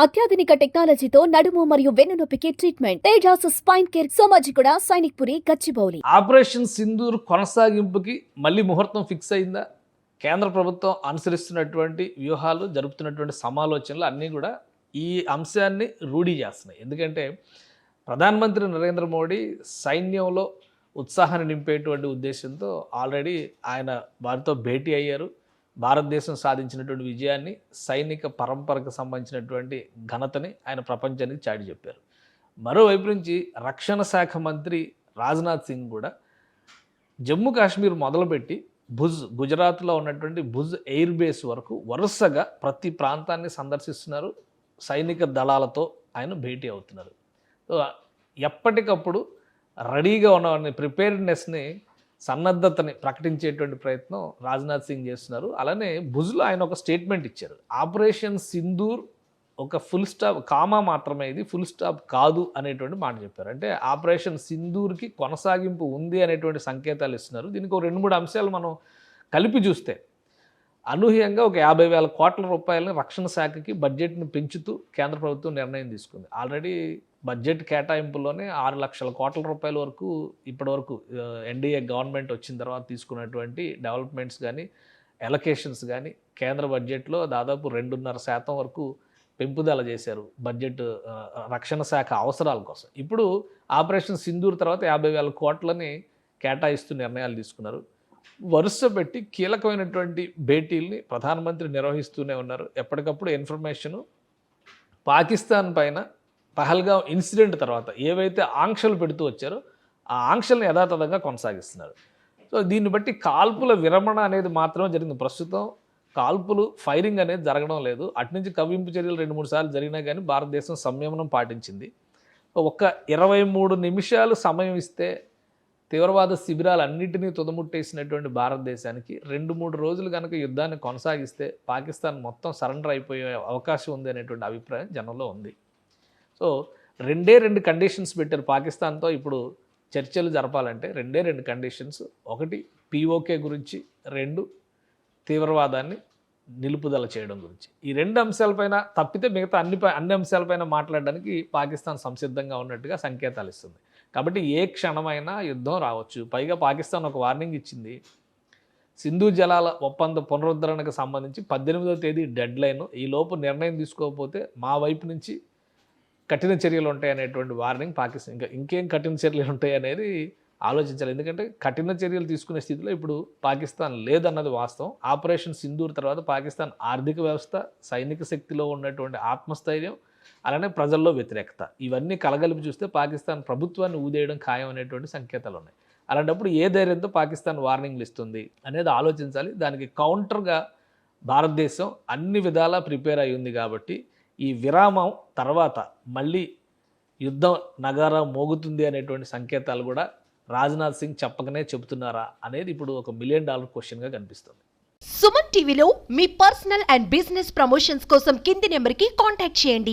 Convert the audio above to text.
అత్యాధునిక టెక్నాలజీతో నడుము మరియు వెన్నునొప్పికి treatment Tejas spine care Somajiguda Sainikpuri Gachibowli. Operation Sindoor కొనసాగింపుకి మళ్ళీ ముహూర్తం ఫిక్స్ అయిందా? కేంద్ర ప్రభుత్వం అనుసరిస్తున్నటువంటి వ్యూహాలు జరుపుతున్నటువంటి సమాలోచనలు అన్నీ కూడా ఈ అంశాన్ని రూఢీ చేస్తున్నాయి. ఎందుకంటే ప్రధానమంత్రి నరేంద్ర మోడీ సైన్యంలో ఉత్సాహాన్ని నింపేటువంటి ఉద్దేశంతో ఆల్రెడీ ఆయన వారితో భేటీ అయ్యారు. భారతదేశం సాధించినటువంటి విజయాన్ని సైనిక పరంపరకు సంబంధించినటువంటి ఘనతని ఆయన ప్రపంచానికి చాటి చెప్పారు. మరోవైపు నుంచి రక్షణ శాఖ మంత్రి రాజ్నాథ్ సింగ్ కూడా జమ్మూ కాశ్మీర్ మొదలుపెట్టి భుజ్ గుజరాత్లో ఉన్నటువంటి భుజ్ ఎయిర్ బేస్ వరకు వరుసగా ప్రతి ప్రాంతాన్ని సందర్శిస్తున్నారు. సైనిక దళాలతో ఆయన భేటీ అవుతున్నారు. ఎప్పటికప్పుడు రెడీగా ఉన్న ప్రిపేర్డ్నెస్ని సన్నద్ధతని ప్రకటించేటువంటి ప్రయత్నం రాజ్నాథ్ సింగ్ చేస్తున్నారు. అలానే భుజ్లో ఆయన ఒక స్టేట్మెంట్ ఇచ్చారు. ఆపరేషన్ సింధూర్ ఒక ఫుల్ స్టాప్ కామా మాత్రమే ఇది ఫుల్ స్టాప్ కాదు అనేటువంటి మాట చెప్పారు. అంటే ఆపరేషన్ సింధూర్కి కొనసాగింపు ఉంది అనేటువంటి సంకేతాలు ఇస్తున్నారు. దీనికి ఒక రెండు మూడు అంశాలు మనం కలిపి చూస్తే అనూహ్యంగా ఒక యాభై వేల కోట్ల రూపాయలని రక్షణ శాఖకి బడ్జెట్ని పెంచుతూ కేంద్ర ప్రభుత్వం నిర్ణయం తీసుకుంది. ఆల్రెడీ బడ్జెట్ కేటాయింపులోనే ఆరు లక్షల కోట్ల రూపాయల వరకు ఇప్పటివరకు ఎన్డీఏ గవర్నమెంట్ వచ్చిన తర్వాత తీసుకున్నటువంటి డెవలప్మెంట్స్ కానీ ఎలకేషన్స్ కానీ కేంద్ర బడ్జెట్లో దాదాపు రెండున్నర శాతం వరకు పెంపుదల చేశారు బడ్జెట్ రక్షణ శాఖ అవసరాల కోసం. ఇప్పుడు ఆపరేషన్ సింధూర్ తర్వాత యాభై వేల కోట్లని కేటాయిస్తూ నిర్ణయాలు తీసుకున్నారు. వరుస పెట్టి కీలకమైనటువంటి భేటీల్ని ప్రధానమంత్రి నిర్వహిస్తూనే ఉన్నారు. ఎప్పటికప్పుడు ఇన్ఫర్మేషను పాకిస్తాన్ పైన పహల్గా ఇన్సిడెంట్ తర్వాత ఏవైతే ఆంక్షలు పెడుతూ వచ్చారో ఆ ఆంక్షలను యథాతథంగా కొనసాగిస్తున్నారు. సో దీన్ని బట్టి కాల్పుల విరమణ అనేది మాత్రమే జరిగింది. ప్రస్తుతం కాల్పులు ఫైరింగ్ అనేది జరగడం లేదు. అటునుంచి కవ్వింపు చర్యలు రెండు మూడు సార్లు జరిగినా కానీ భారతదేశం సంయమనం పాటించింది. ఒక్క ఇరవై మూడు నిమిషాలు సమయం ఇస్తే తీవ్రవాద శిబిరాలన్నింటినీ తుదముట్టేసినటువంటి భారతదేశానికి రెండు మూడు రోజులు కనుక యుద్ధాన్ని కొనసాగిస్తే పాకిస్తాన్ మొత్తం సరెండర్ అయిపోయే అవకాశం ఉంది అనేటువంటి అభిప్రాయం జనంలో ఉంది. సో రెండే రెండు కండిషన్స్ పెట్టారు పాకిస్తాన్తో. ఇప్పుడు చర్చలు జరపాలంటే రెండే రెండు కండిషన్స్. ఒకటి పీఓకే గురించి. రెండు తీవ్రవాదాన్ని నిలుపుదల చేయడం గురించి. ఈ రెండు అంశాలపైన తప్పితే మిగతా అన్ని అన్ని అంశాలపైన మాట్లాడడానికి పాకిస్తాన్ సంసిద్ధంగా ఉన్నట్టుగా సంకేతాలు ఇస్తుంది. కాబట్టి ఏ క్షణమైనా యుద్ధం రావచ్చు. పైగా పాకిస్తాన్ ఒక వార్నింగ్ ఇచ్చింది. సింధు జలాల ఒప్పంద పునరుద్ధరణకు సంబంధించి పద్దెనిమిదవ తేదీ డెడ్ లైన్ ఈలోపు నిర్ణయం తీసుకోకపోతే మా వైపు నుంచి కఠిన చర్యలు ఉంటాయి అనేటువంటి వార్నింగ్ పాకిస్తాన్. ఇంకా ఇంకేం కఠిన చర్యలు ఉంటాయి అనేది ఆలోచించాలి. ఎందుకంటే కఠిన చర్యలు తీసుకునే స్థితిలో ఇప్పుడు పాకిస్తాన్ లేదన్నది వాస్తవం. ఆపరేషన్ సింధూర్ తర్వాత పాకిస్తాన్ ఆర్థిక వ్యవస్థ సైనిక శక్తిలో ఉన్నటువంటి ఆత్మస్థైర్యం అలానే ప్రజల్లో వ్యతిరేకత. ఇవన్నీ కలగలిపి చూస్తే పాకిస్తాన్ ప్రభుత్వాన్ని ఊదేయడం ఖాయం అనేటువంటి సంకేతాలు ఉన్నాయి. అలాంటప్పుడు ఏ ధైర్యంతో పాకిస్తాన్ వార్నింగ్లు ఇస్తుంది అనేది ఆలోచించాలి. దానికి కౌంటర్గా భారతదేశం అన్ని విధాలా ప్రిపేర్ అయి ఉంది కాబట్టి ఈ విరామం తర్వాత మళ్ళీ యుద్ధం నగారా మోగుతుంది అనేటువంటి సంకేతాలు కూడా రాజ్నాథ్ సింగ్ చెప్పకనే చెబుతున్నారా అనేది ఇప్పుడు ఒక మిలియన్ డాలర్ క్వశ్చన్గా కనిపిస్తుంది. సుమన్ టీవీలో మీ పర్సనల్ అండ్ బిజినెస్ ప్రమోషన్స్ కోసం కింది నెంబర్కి కాంటాక్ట్ చేయండి.